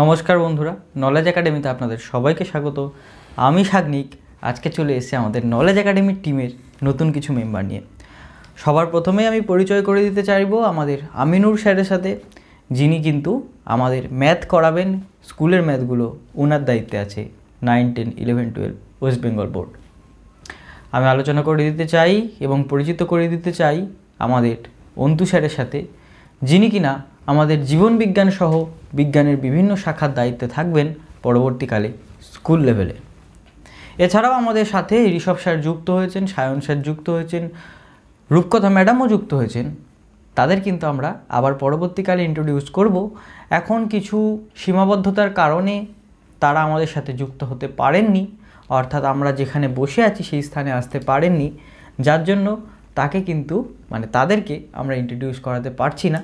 নমস্কার বন্ধুরা নলেজ একাডেমিতে আপনাদের সবাইকে স্বাগত। আমি সাগ্নিক, আজকে চলে এসে আমাদের নলেজ একাডেমির টিমের নতুন কিছু মেম্বার নিয়ে। সবার প্রথমেই আমি পরিচয় করে দিতে চাইব আমাদের আমিনুর স্যারের সাথে, যিনি কিন্তু আমাদের ম্যাথ করাবেন, স্কুলের ম্যাথগুলো ওনার দায়িত্বে আছে nine ten eleven twelve West Bengal board আমি আলোচনা করে দিতে চাই এবং পরিচিত করে দিতে চাই আমাদের অন্তু স্যারের সাথে, যিনি কিনা আমাদের জীবন বিজ্ঞান সহ বিজ্ঞানের বিভিন্ন শাখার দায়িত্বে থাকবেন পরবর্তীকালে স্কুল লেভেলে। এছাড়াও আমাদের সাথে ঋষভ স্যার যুক্ত হয়েছেন, সায়ন স্যার যুক্ত হয়েছেন, রূপকথা ম্যাডামও যুক্ত হয়েছেন। তাদের কিন্তু আমরা আবার পরবর্তীকালে ইন্ট্রোডিউস করব। এখন কিছু সীমাবদ্ধতার কারণে তারা আমাদের সাথে যুক্ত হতে পারেননি, অর্থাৎ আমরা যেখানে বসে আছি সেই স্থানে আসতে পারেননি। যার জন্য তাকে কিন্তু মানে তাদেরকে আমরা ইন্ট্রোডিউস করাতে পারছি না।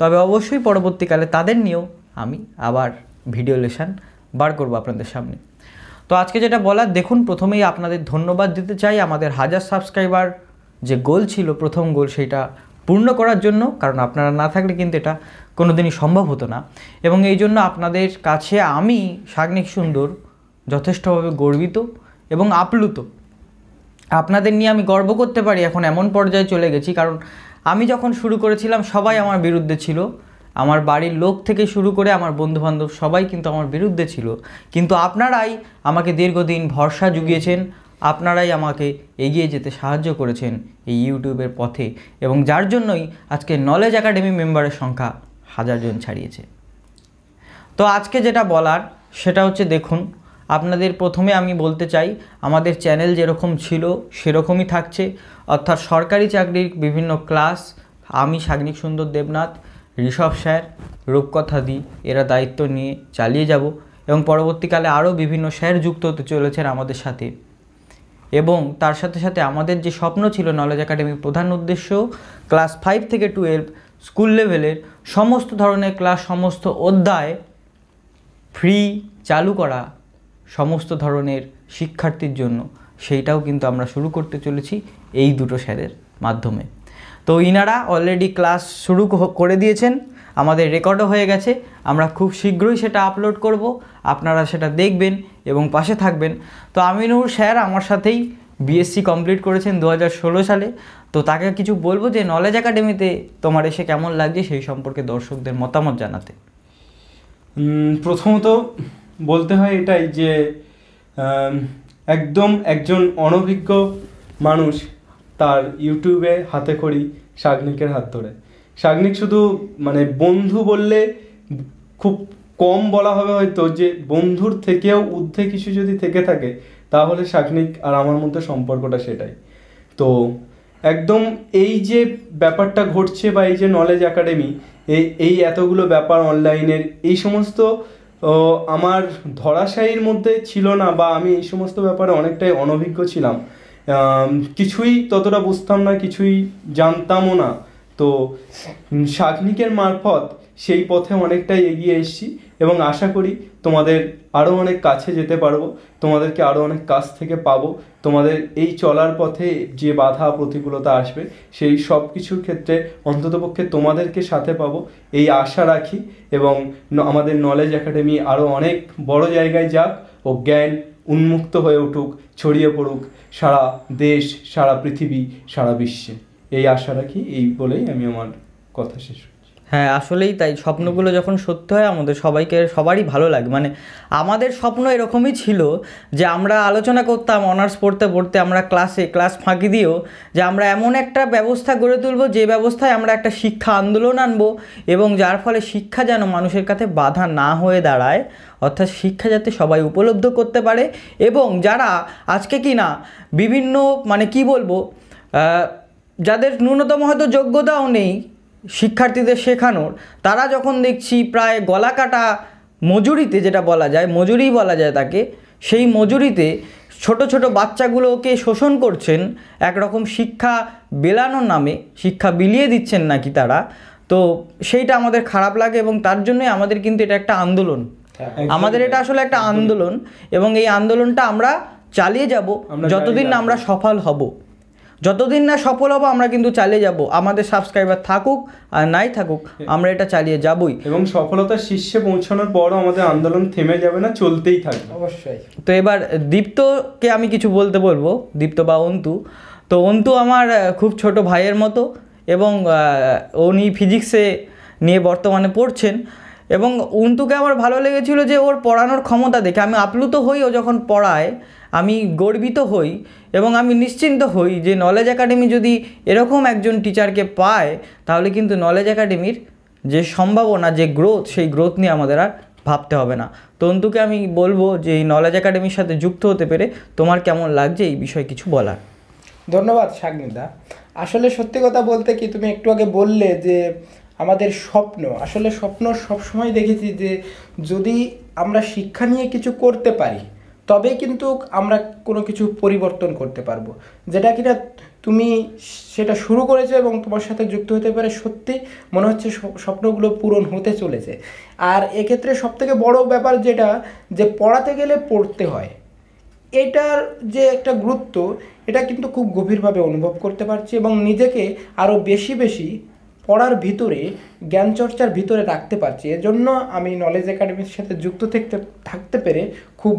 তবে অবশ্যই পরবর্তীকালে তাদের নিয়েও আমি আবার ভিডিও লেশন বার করব আপনাদের সামনে। তো আজকে যেটা বলার, দেখুন, প্রথমেই আপনাদের ধন্যবাদ দিতে চাই আমাদের হাজার সাবস্ক্রাইবার যে গোল ছিল, প্রথম গোল সেটা পূর্ণ করার জন্য, কারণ আপনারা না থাকলে কিন্তু এটা কোনো দিনই সম্ভব হতো না। এবং এই জন্য আপনাদের কাছে আমি, সাগ্নিক সুন্দর, যথেষ্টভাবে গর্বিত এবং আপ্লুত। আপনাদের নিয়ে আমি গর্ব করতে পারি, এখন এমন পর্যায়ে চলে গেছি, কারণ আমি যখন শুরু করেছিলাম, সবাই আমার বিরুদ্ধে ছিল। আমার বাড়ির লোক থেকে শুরু করে আমার বন্ধুবান্ধব সবাই কিন্তু আমার বিরুদ্ধে ছিল। কিন্তু আপনারাই আমাকে দীর্ঘদিন ভরসা জুগিয়েছেন, আপনারাই আমাকে এগিয়ে যেতে সাহায্য করেছেন এই ইউটিউবের পথে এবং যার জন্যই আজকে নলেজ একাডেমি মেম্বারের সংখ্যা হাজারজন ছাড়িয়েছে। তো আজকে যেটা বলার, সেটা হচ্ছে দেখুন আপনাদের প্রথমে আমি বলতে চাই, আমাদের চ্যানেল যেরকম ছিল সেরকমই থাকছে। অর্থাৎ সরকারি চাকরির বিভিন্ন ক্লাস, আমি সাগ্নিক সুন্দর দেবনাথ, ঋষভ স্যার, রূপকথা দি, এরা দায়িত্ব নিয়ে চালিয়ে যাব এবং পরবর্তীকালে আরও বিভিন্ন স্যার যুক্ত হতে চলেছেন আমাদের সাথে। এবং তার সাথে সাথে আমাদের যে স্বপ্ন ছিল নলেজ একাডেমির প্রধান উদ্দেশ্য, ক্লাস ফাইভ থেকে টুয়েলভ স্কুল লেভেলের সমস্ত ধরনের ক্লাস, সমস্ত অধ্যায় ফ্রি চালু করা। সমস্ত ধরনের শিক্ষার্থীর জন্য সেইটাও কিন্তু আমরা শুরু করতে চলেছি এই দুটো স্যারের মাধ্যমে। তো ইনারা অলরেডি ক্লাস শুরু করে দিয়েছেন, আমাদের রেকর্ডও হয়ে গেছে, আমরা খুব শীঘ্রই সেটা আপলোড করব, আপনারা সেটা দেখবেন এবং পাশে থাকবেন। তো আমিনুর স্যার আমার সাথেই বিএসসি কমপ্লিট করেছেন দু হাজার ষোলো সালে, তো তাকে কিছু বলব যে নলেজ একাডেমিতে তোমার এসে কেমন লাগছে সেই সম্পর্কে দর্শকদের মতামত জানাতে। প্রথমত বলতে হয় এটাই যে একদম একজন অনভিজ্ঞ মানুষ তার ইউটিউবে হাতে করি শাগনিকের হাত ধরে। শাগনিক শুধু মানে বন্ধু বললে খুব কম বলা হবে হয়তো যে বন্ধুর থেকেও ঊর্ধ্বে কিছু যদি থেকে থাকে, তাহলে শাগনিক আর আমার মধ্যে সম্পর্কটা সেটাই। তো একদম এই যে ব্যাপারটা ঘটছে বা এই যে নলেজ একাডেমি এই এই এতগুলো ব্যাপার অনলাইনের এই সমস্ত ও, আমার ধরাশায়ীর মধ্যে ছিল না বা আমি এই সমস্ত ব্যাপারে অনেকটাই অনভিজ্ঞ ছিলাম। কিছুই ততটা বুঝতাম না কিছুই জানতামও না। তো শাকনিকের মারফত সেই পথে অনেকটাই এগিয়ে এসেছি এবং আশা করি তোমাদের আরও অনেক কাছে যেতে পারব, তোমাদেরকে আরও অনেক কাছ থেকে পাবো। তোমাদের এই চলার পথে যে বাধা, প্রতিকূলতা আসবে, সেই সব কিছুর ক্ষেত্রে অন্ততপক্ষে তোমাদেরকে সাথে পাবো, এই আশা রাখি। এবং আমাদের নলেজ একাডেমি আরও অনেক বড় জায়গায় যাক ও জ্ঞান উন্মুক্ত হয়ে উঠুক, ছড়িয়ে পড়ুক সারা দেশ, সারা পৃথিবী, সারা বিশ্বে। এই আশা রাখি, এই বলেই আমি আমার কথা শেষ। হ্যাঁ আসলেই তাই। স্বপ্নগুলো যখন সত্য হয় আমাদের সবাইকে সবারই ভালো লাগে। মানে আমাদের স্বপ্ন এরকমই ছিল যে আমরা আলোচনা করতাম অনার্স পড়তে পড়তে আমরা ক্লাসে ক্লাস ফাঁকি দিয়েও যে আমরা এমন একটা ব্যবস্থা গড়ে তুলব যে ব্যবস্থায় আমরা একটা শিক্ষা আন্দোলন আনব এবং যার ফলে শিক্ষা যেন মানুষের কাছে বাধা না হয়ে দাঁড়ায় অর্থাৎ শিক্ষা যাতে সবাই উপলব্ধ করতে পারে এবং যারা আজকে কি না বিভিন্ন মানে কি বলব যাদের ন্যূনতম হয়তো যোগ্যতাও নেই শিক্ষার্থীদের শেখানোর তারা যখন দেখছি প্রায় গলা কাটা মজুরিতে যেটা বলা যায় মজুরি বলা যায় তাকে সেই মজুরিতে ছোট ছোট বাচ্চাগুলোকে শোষণ করছেন একরকম শিক্ষা বেলানোর নামে শিক্ষা বিলিয়ে দিচ্ছেন নাকি তারা তো সেইটা আমাদের খারাপ লাগে এবং তার জন্যই আমাদের কিন্তু এটা একটা আন্দোলন। আমাদের এটা আসলে একটা আন্দোলন এবং এই আন্দোলনটা আমরা চালিয়ে যাব যতদিন না আমরা সফল হব। যতদিন না সফল হব আমরা কিন্তু চালিয়ে যাব। আমাদের সাবস্ক্রাইবার থাকুক আর নাই থাকুক আমরা এটা চালিয়ে যাবই। এবং সফলতার শীর্ষে পৌঁছানোর পরও আমাদের আন্দোলন থেমে যাবে না চলতেই থাকবে। অবশ্যই। তো এবার দীপ্তকে আমি কিছু বলতে বলব দীপ্ত বা অন্তু। তো অন্তু আমার খুব ছোট ভাইয়ের মতো এবং উনি ফিজিক্সে নিয়ে বর্তমানে পড়ছেন এবং অন্তুকে আমার ভালো লেগেছিল যে ওর পড়ানোর ক্ষমতা দেখে। আমি আপ্লুত হই ও যখন পড়ায় আমি গর্বিত হই এবং আমি নিশ্চিন্ত হই যে নলেজ একাডেমি যদি এরকম একজন টিচারকে পায়, তাহলে কিন্তু নলেজ একাডেমির যে সম্ভাবনা, যে গ্রোথ সেই গ্রোথ নিয়ে আমাদের আর ভাবতে হবে না। তন্তুকে আমি বলব যে এই নলেজ একাডেমির সাথে যুক্ত হতে পেরে তোমার কেমন লাগছে এই বিষয়ে কিছু বলার? ধন্যবাদ শাগনিদা আসলে সত্যি কথা বলতে কি, তুমি একটু আগে বললে যে আমাদের স্বপ্ন, আসলে স্বপ্ন সবসময় দেখেছি যে যদি আমরা শিক্ষা নিয়ে কিছু করতে পারি তবে কিন্তু আমরা কোনো কিছু পরিবর্তন করতে পারব। যেটা কিনা তুমি সেটা শুরু করেছ এবং তোমার সাথে যুক্ত হতে পারে সত্যি মনে হচ্ছে স্বপ্নগুলো পূরণ হতে চলেছে। আর এক্ষেত্রে সবথেকে বড় ব্যাপার যেটা, যে পড়াতে গেলে পড়তে হয়। এটার যে একটা গুরুত্ব, এটা কিন্তু খুব গভীরভাবে অনুভব করতে পারছি এবং নিজেকে আরও বেশি বেশি পড়ার ভিতরে জ্ঞান চর্চার ভিতরে রাখতে পারছি। এজন্য আমি নলেজ একাডেমির সাথে যুক্ত থাকতে থাকতে পেরে খুব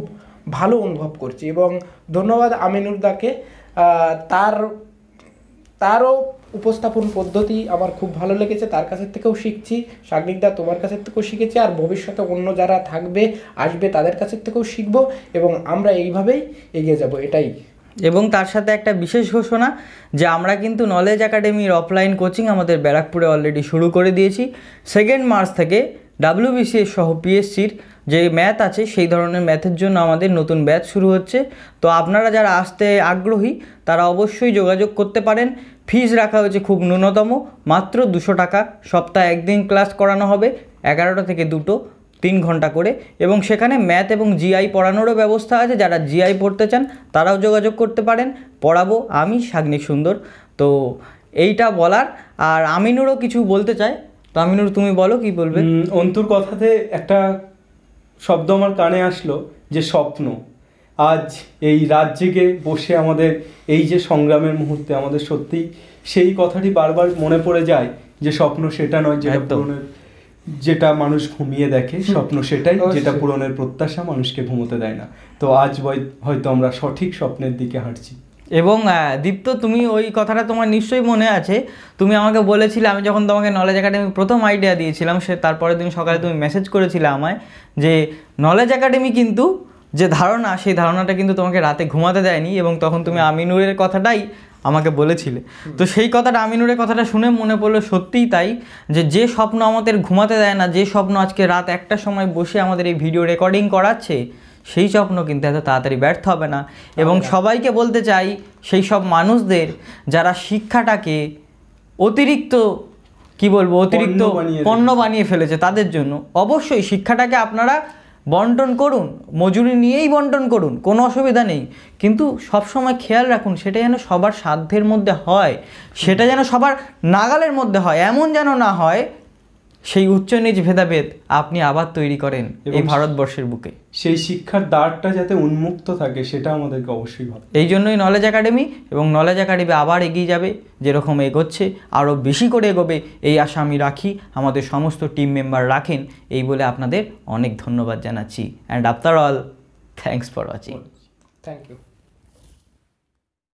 ভালো অনুভব করছি এবং ধন্যবাদ আমিনুর দাকে আহ, তার তারও উপস্থাপন পদ্ধতি আমার খুব ভালো লেগেছে তার কাছের থেকেও শিখছি সাগনিকদা তোমার কাছের থেকেও শিখেছি আর ভবিষ্যতে অন্য যারা থাকবে আসবে তাদের কাছের থেকেও শিখব এবং আমরা এইভাবেই এগিয়ে যাব এটাই। এবং তার সাথে একটা বিশেষ ঘোষণা যে আমরা কিন্তু নলেজ একাডেমির অফলাইন কোচিং আমাদের ব্যারাকপুরে অলরেডি শুরু করে দিয়েছি সেকেন্ড মার্চ থেকে ডাব্লিউবিসিএস সহ পিএসসির যে ম্যাথ আছে, সেই ধরনের ম্যাথের জন্য আমাদের নতুন ব্যাচ শুরু হচ্ছে। তো আপনারা যারা আসতে আগ্রহী, তারা অবশ্যই যোগাযোগ করতে পারেন। ফিজ রাখা হয়েছে খুব ন্যূনতম, মাত্র দুশো টাকা। সপ্তাহে একদিন ক্লাস করানো হবে, এগারোটা থেকে দুটো, তিন ঘণ্টা করে। এবং সেখানে ম্যাথ এবং জিআই পড়ানোরও ব্যবস্থা আছে। যারা জিআই পড়তে চান, তারাও যোগাযোগ করতে পারেন। পড়াবো আমি সাগ্নিক সুন্দর। তো এইটা বলার। আর আমিনুরও কিছু বলতে চায়। তো আমিনুর তুমি বলো কি বলবে? অন্তুর কথাতে একটা শব্দ আমার কানে আসলো যে স্বপ্ন। আজ এই রাত জেগে বসে আমাদের এই যে সংগ্রামের মুহূর্তে আমাদের সত্যি সেই কথাটি বারবার মনে পড়ে যায় যে স্বপ্ন সেটা নয় যেটা। পূরণের যেটা মানুষ ঘুমিয়ে দেখে স্বপ্ন সেটাই। যেটা পূরণের প্রত্যাশা মানুষকে ঘুমোতে দেয় না। তো আজ হয়তো আমরা সঠিক স্বপ্নের দিকে হাঁটছি। এবং দীপ্ত তুমি ওই কথাটা তোমার নিশ্চয়ই মনে আছে। তুমি আমাকে বলেছিলে আমি যখন তোমাকে নলেজ একাডেমি প্রথম আইডিয়া দিয়েছিলাম সে তারপরের দিন সকালে তুমি মেসেজ করেছিলে আমায় যে নলেজ একাডেমি কিন্তু যে ধারণা সেই ধারণাটা কিন্তু তোমাকে রাতে ঘুমাতে দেয়নি এবং তখন তুমি আমিনুরের কথাটাই আমাকে বলেছিলে। তো সেই কথাটা আমিনুরের কথাটা শুনে মনে পড়ল সত্যিই তাই যে যে স্বপ্ন আমাদের ঘুমাতে দেয় না যে স্বপ্ন আজকে রাত একটার সময় বসে আমাদের এই ভিডিও রেকর্ডিং করাচ্ছে সেই স্বপ্ন কিন্তু এত তাড়াতাড়ি ব্যর্থ হবে না। এবং সবাইকে বলতে চাই সেই সব মানুষদের যারা শিক্ষাটাকে অতিরিক্ত কি বলব অতিরিক্ত পণ্য বানিয়ে ফেলেছে তাদের জন্য অবশ্যই শিক্ষাটাকে আপনারা বন্টন করুন মজুরি নিয়েই বন্টন করুন কোনো অসুবিধা নেই। কিন্তু সবসময় খেয়াল রাখুন সেটা যেন সবার সাধ্যের মধ্যে হয় সেটা যেন সবার নাগালের মধ্যে হয় এমন যেন না হয় সেই উচ্চ নিচ ভেদাভেদ আপনি আবার তৈরি করেন এই ভারতবর্ষের বুকে। সেই শিক্ষার দ্বারটা যাতে উন্মুক্ত থাকে সেটা আমাদেরকে অবশ্যই হবে। এই জন্যই নলেজ একাডেমি এবং নলেজ একাডেমি আবার এগিয়ে যাবে যেরকম এগোচ্ছে আরও বেশি করে এগোবে এই আশা আমি রাখি। আমাদের সমস্ত টিম মেম্বার রাখেন এই বলে আপনাদের অনেক ধন্যবাদ জানাচ্ছি। And after all thanks for watching thank you